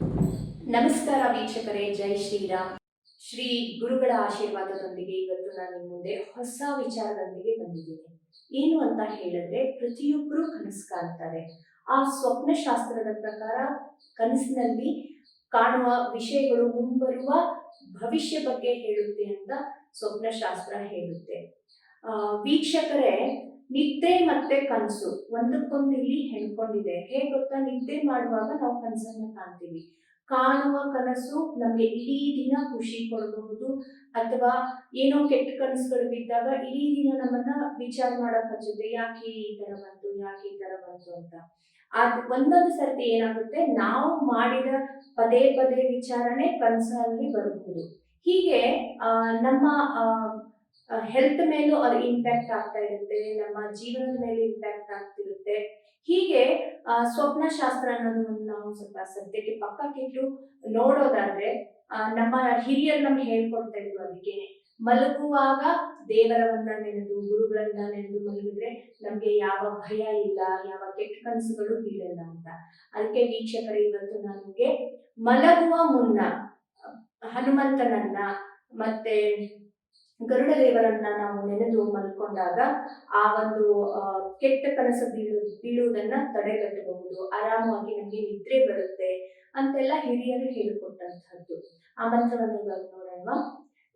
ನಮಸ್ಕಾರ ವೀಕ್ಷಕರೇ, ಜೈ ಶ್ರೀರಾಮ್. ಶ್ರೀ ಗುರುಗಳ ಆಶೀರ್ವಾದದೊಂದಿಗೆ ಇವತ್ತು ನಾನು ನಿಮ್ಮ ಮುಂದೆ ಹೊಸ ವಿಚಾರದೊಂದಿಗೆ ಬಂದಿದ್ದೀನಿ. ಏನು ಅಂತ ಹೇಳಿದ್ರೆ ಪ್ರತಿಯೊಬ್ಬರು ಕನಸು ಕಾಣ್ತಾರೆ. ಆ ಸ್ವಪ್ನ ಶಾಸ್ತ್ರದ ಪ್ರಕಾರ ಕನಸಿನಲ್ಲಿ ಕಾಣುವ ವಿಷಯಗಳು ಮುಂಬರುವ ಭವಿಷ್ಯ ಬಗ್ಗೆ ಹೇಳುತ್ತೆ ಅಂತ ಸ್ವಪ್ನ ಶಾಸ್ತ್ರ ಹೇಳುತ್ತೆ ವೀಕ್ಷಕರೇ ನಿದ್ದೆ ಮತ್ತೆ ಕನಸು ಒಂದಕ್ಕೊಂದು ಇಲ್ಲಿ ಹೆಣ್ಕೊಂಡಿದೆ ಹೇಗೆ ಗೊತ್ತಾ? ನಿದ್ದೆ ಮಾಡುವಾಗ ನಾವು ಕನಸನ್ನ ಕಾಣ್ತೀವಿ. ಕಾಣುವ ಕನಸು ನಮಗೆ ಇಡೀ ದಿನ ಖುಷಿ ಕೊಡಬಹುದು. ಅಥವಾ ಏನೋ ಕೆಟ್ಟ ಕನಸುಗಳು ಬಿದ್ದಾಗ ಇಡೀ ದಿನ ನಮ್ಮನ್ನ ವಿಚಾರ ಮಾಡಕ್ ಹಚ್ಚುತ್ತೆ ಯಾಕೆ ಈ ತರ ಬಂತು? ಯಾಕೆ ಈ ತರ ಬಂತು ಅಂತ. ಅದ್ ಒಂದೊಂದು ಸರ್ತಿ ಏನಾಗುತ್ತೆ? ನಾವು ಮಾಡಿದ ಪದೇ ಪದೇ ವಿಚಾರಣೆ ಕನಸಲ್ಲಿ ಬರಬಹುದು. ಹೀಗೆ ನಮ್ಮ ಹೆಲ್ತ್ ಮೇಲೂ ಅದು ಇಂಪ್ಯಾಕ್ಟ್ ಆಗ್ತಾ ಇರುತ್ತೆ, ನಮ್ಮ ಜೀವನದ ಮೇಲೆ ಇಂಪ್ಯಾಕ್ಟ್ ಆಗ್ತಿರುತ್ತೆ. ಹೀಗೆ ಸ್ವಪ್ನ ಶಾಸ್ತ್ರ ಅನ್ನೋದು ನಾವು ಸ್ವಲ್ಪ ಸದ್ಯಕ್ಕೆ ಪಕ್ಕಕ್ಕಿಟ್ಟು ನೋಡೋದಾದ್ರೆ ನಮ್ಮ ಹಿರಿಯರು ನಮ್ಗೆ ಹೇಳ್ಕೊಡ್ತಾ ಇದ್ರು ಅದಕ್ಕೆ. ಮಲಗುವಾಗ ದೇವರವನ್ನ ನೆನೆದು, ಗುರುಗಳನ್ನ ನೆನೆದು ಮಲಗಿದ್ರೆ ನಮ್ಗೆ ಯಾವ ಭಯ ಇಲ್ಲ, ಯಾವ ಕೆಟ್ಟ ಕನಸುಗಳು ಬೀಳಲ್ಲ ಅಂತ. ಅದಕ್ಕೆ ವೀಕ್ಷಕರೇ, ಇವತ್ತು ನನಗೆ ಮಲಗುವ ಮುನ್ನ, ಹನುಮಂತನನ್ನ ಮತ್ತೆ ಗರುಡ ದೇವರನ್ನ ನಾವು ನೆನೆದು ಮಲ್ಕೊಂಡಾಗ ಆ ಒಂದು ಕೆಟ್ಟ ಕನಸು ಬೀಳು, ಬೀಳುವುದನ್ನ ತಡೆಗಟ್ಟಬಹುದು. ಆರಾಮವಾಗಿ ನಮಗೆ ನಿದ್ರೆ ಬರುತ್ತೆ ಅಂತೆಲ್ಲ ಹಿರಿಯರು ಹೇಳಿಕೊಟ್ಟಂತಹದ್ದು. ಆ ಮಂತ್ರವನ್ನು ಇವಾಗ ನೋಡೋಣ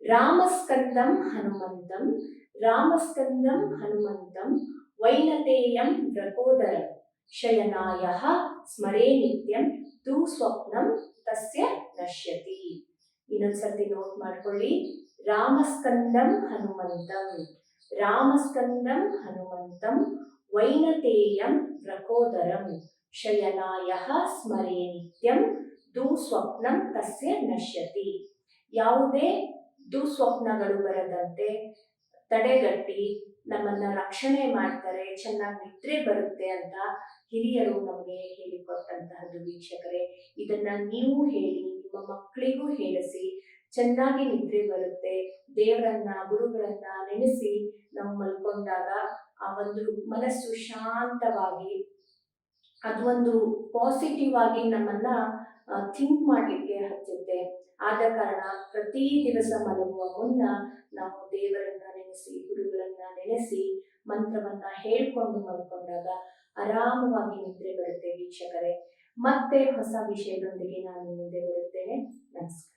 ರಾಮಸ್ಕಂದಂ ಹನುಮಂತಂ ರಾಮಸ್ಕಂದಂ ಹನುಮಂತಂ, ವೈನತೇಯಂ ವ್ರಕೋದರ ಶಯನಾಯ ಸ್ಮರೇ ನಿತ್ಯಂ, ತು ಸ್ವಪ್ನಂ ತಸ್ಯ ನಶ್ಯತಿ. ಇನ್ನೊಂದ್ಸರ್ತಿ ನೋಟ್ ಮಾಡ್ಕೊಳ್ಳಿ. ರಾಮಸ್ಕಂದಂ ಹನುಮಂತಂ. ರಾಮಸ್ಕಂದಂ ಹನುಮಂತಂ ವೈನತೇಯಂ ಪ್ರಕೋದರಂ ಶಯನಾಯ ಸ್ಮರೇ ನಿತ್ಯಂ, ದುಸ್ವಪ್ನಂ ತಸ್ಯ ನಶ್ಯತಿ. ಯಾವುದೇ ದುಸ್ವಪ್ನಗಳು ಬರದಂತೆ ತಡೆಗಟ್ಟಿ ನಮ್ಮನ್ನ ರಕ್ಷಣೆ ಮಾಡ್ತಾರೆ, ಚೆನ್ನಾಗಿ ನಿದ್ರೆ ಬರುತ್ತೆ ಅಂತ ಹಿರಿಯರು ನಮಗೆ ಹೇಳಿಕೊಟ್ಟಂತಹದ್ದು ವೀಕ್ಷಕರೇ. ಇದನ್ನ ನೀವು ಹೇಳಿ, ನಿಮ್ಮ ಮಕ್ಕಳಿಗೂ ಹೇಳಿಸಿ ಚೆನ್ನಾಗಿ ನಿದ್ರೆ ಬರುತ್ತೆ. ದೇವರನ್ನ, ಗುರುಗಳನ್ನ ನೆನೆಸಿ ನಾವು ಮಲ್ಕೊಂಡಾಗ ಆ ಒಂದು ಮನಸ್ಸು ಶಾಂತವಾಗಿ ಅದೊಂದು ಪಾಸಿಟಿವ್ ಆಗಿ ನಮ್ಮನ್ನ ಥಿಂಕ್ ಮಾಡಲಿಕ್ಕೆ ಹಚ್ಚುತ್ತೆ. ಆದ ಕಾರಣ ಪ್ರತಿ ದಿವಸ ಮಲಗುವ ಮುನ್ನ ನಾವು ದೇವರನ್ನ ನೆನೆಸಿ, ಗುರುಗಳನ್ನ ನೆನೆಸಿ ಮಂತ್ರವನ್ನ ಹೇಳ್ಕೊಂಡು ಮಲ್ಕೊಂಡಾಗ ಆರಾಮವಾಗಿ ನಿದ್ರೆ ಬರುತ್ತೆ ವೀಕ್ಷಕರೇ. ಮತ್ತೆ ಹೊಸ ವಿಷಯದೊಂದಿಗೆ ನಾನು ಮುಂದೆ ಬರುತ್ತೇನೆ. ನಮಸ್ಕಾರ.